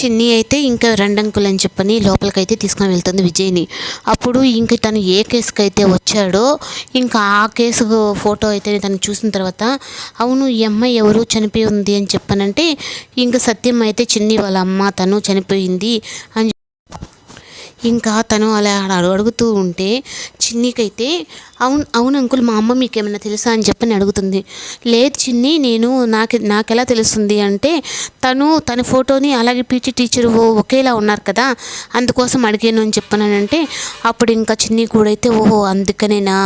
చిన్ని అయితే ఇంకా రెండంకులని అని చెప్పని లోపలికైతే తీసుకొని వెళ్తుంది విజయ్ని. అప్పుడు ఇంక తను ఏ కేసుకి అయితే వచ్చాడో ఇంకా ఆ కేసు ఫోటో అయితే తను చూసిన తర్వాత అవును ఈ అమ్మాయి ఎవరు చనిపోయి ఉంది అని చెప్పానంటే ఇంకా సత్యం అయితే చిన్ని వాళ్ళ అమ్మ తను చనిపోయింది అని ఇంకా తను అలా అడుగుతూ ఉంటే చిన్నికైతే అవును అవును అంకుల్ మా అమ్మ మీకు ఏమైనా తెలుసా అని చెప్పని అడుగుతుంది. లేదు చిన్ని నేను నాకు నాకెలా తెలుస్తుంది అంటే తను తన ఫోటోని అలాగే పీటీ టీచర్ ఒకేలా ఉన్నారు కదా అందుకోసం అడిగాను అని చెప్పానంటే అప్పుడు ఇంకా చిన్ని కూడా అయితే ఓహో అందుకనేనా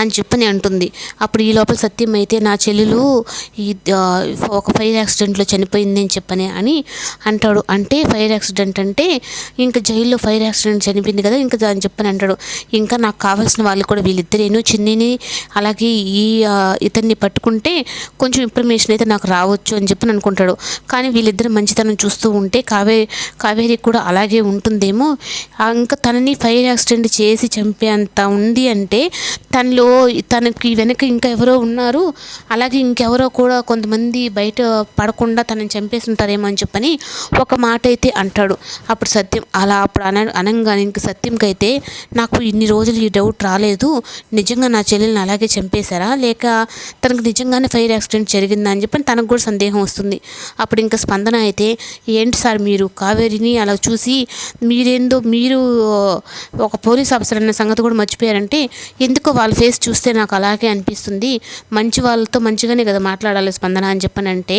అని చెప్పని అంటుంది. అప్పుడు ఈ లోపల సత్యం అయితే నా చెల్లెలు ఈ ఒక ఫైర్ యాక్సిడెంట్లో చనిపోయింది అని చెప్పని అని అంటాడు. అంటే ఫైర్ యాక్సిడెంట్ అంటే ఇంకా జైల్లో ఫైర్ యాక్సిడెంట్ చనిపోయింది కదా ఇంకా అని చెప్పని అంటాడు. ఇంకా నాకు కావాల్సిన వాళ్ళు కూడా వీళ్ళిద్దరేను చిన్నిని అలాగే ఈ ఇతన్ని పట్టుకుంటే కొంచెం ఇన్ఫర్మేషన్ అయితే నాకు రావచ్చు అని చెప్పి అనుకుంటాడు. కానీ వీళ్ళిద్దరు మంచితనం చూస్తూ ఉంటే కావే కావేరి కూడా అలాగే ఉంటుందేమో. ఇంకా తనని ఫైర్ యాక్సిడెంట్ చేసి చంపేంత ఉంది అంటే తనలో తనకి వెనక ఇంకా ఎవరో ఉన్నారు. అలాగే ఇంకెవరో కూడా కొంతమంది బయట పడకుండా తనని చంపేస్తుంటారేమో అని చెప్పని ఒక మాట అయితే అంటాడు. అప్పుడు సత్యం అలా అప్పుడు అన అనగానే ఇంక సత్యంకి అయితే నాకు ఇన్ని రోజులు ఈ డౌట్ రాలేదు. నిజంగా నా చెల్లెల్ని అలాగే చంపేశారా? లేక తనకు నిజంగానే ఫైర్ యాక్సిడెంట్ జరిగిందా అని చెప్పని తనకు కూడా సందేహం వస్తుంది. అప్పుడు ఇంకా స్పందన అయితే ఏంటి సార్ మీరు కావేరిని అలా చూసి మీరేందో మీరు ఒక పోలీస్ ఆఫీసర్ అన్న సంగతి కూడా మర్చిపోయారంటే ఎందుకో వాళ్ళ ఫేస్ చూస్తే నాకు అలాగే అనిపిస్తుంది. మంచి వాళ్ళతో మంచిగానే కదా మాట్లాడాలి స్పందన అని చెప్పనంటే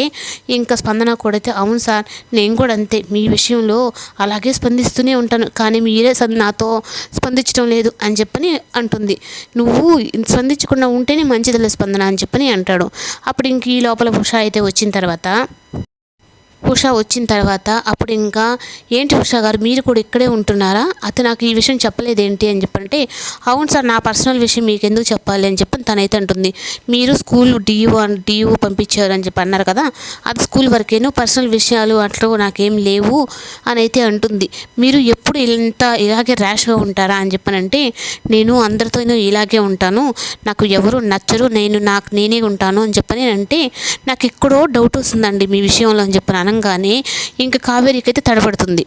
ఇంకా స్పందన కూడా అయితే అవును సార్ నేను కూడా అంతే. మీ విషయంలో అలాగే స్పందిస్తూనే ఉంటాను. కానీ మీరే నాతో స్పందించడం లేదు అని చెప్పని అంటుంది. నువ్వు స్పందించకుండా ఉంటేనే మంచిదిలే స్పందన అని చెప్పని అంటాడు. అప్పుడు ఇంక ఈ లోపల ఉష అయితే వచ్చిన తర్వాత ఉష వచ్చిన తర్వాత అప్పుడు ఇంకా ఏంటి ఉష గారు మీరు కూడా ఇక్కడే ఉంటున్నారా? అతను నాకు ఈ విషయం చెప్పలేదేంటి? అని చెప్పంటే అవును సార్ నా పర్సనల్ విషయం మీకు ఎందుకు చెప్పాలి? అని చెప్పి తనైతే అంటుంది. మీరు స్కూల్ డియూ డియూ పంపించారు అని చెప్పి అన్నారు కదా అది స్కూల్ వరకేను పర్సనల్ విషయాలు అట్లా నాకేం లేవు అని అయితే అంటుంది. మీరు ఎప్పుడు ఇంత ఇలాగే ర్యాష్గా ఉంటారా? అని చెప్పనంటే నేను అందరితోనూ ఇలాగే ఉంటాను. నాకు ఎవరు నచ్చరు. నేను నాకు నేనే ఉంటాను అని చెప్పని అంటే నాకు ఎక్కడో డౌట్ వస్తుందండి మీ విషయంలో అని చెప్పినాను అనగానే ఇంకా కావేరీకి అయితే తడబడుతుంది.